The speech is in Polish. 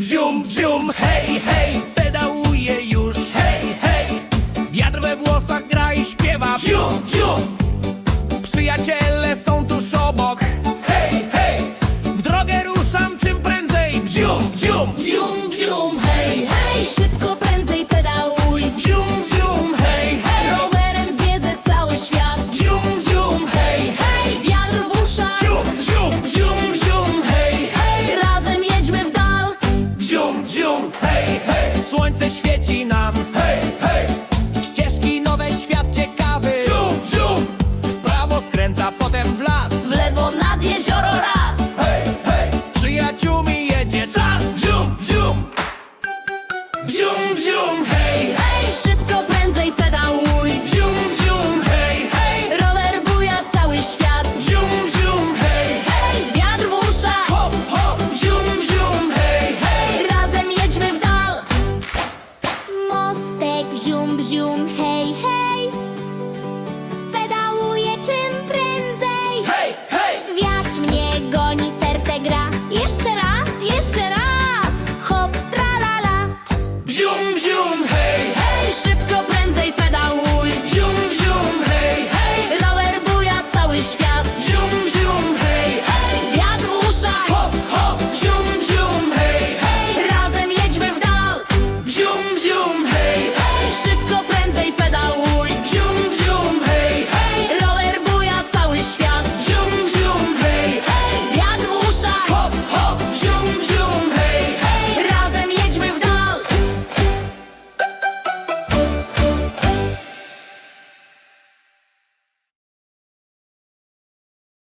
bzium, bzium, hej, hej, pedałuje już, hej, hej, wiatr we włosach gra i śpiewa, bzium, bzium, przyjaciele są tuż obok, hej, hej, w drogę ruszam czym prędzej, bzium, bzium, bzium, bzium, hej. jezioro raz. Hej, hej, z przyjaciółmi jedzie czas. Wzium, wzium. Wzium, wzium, hej. Hej, szybko, prędzej pedałuj. Wzium, wzium, hej, hej. Rower buja cały świat. Wzium, wzium, hej, hej Wiatr w uszach Hop, hop, wzium, wzium, hej, hej. Razem jedźmy w dal. Mostek, wzium, wzium, hej, hej. hey.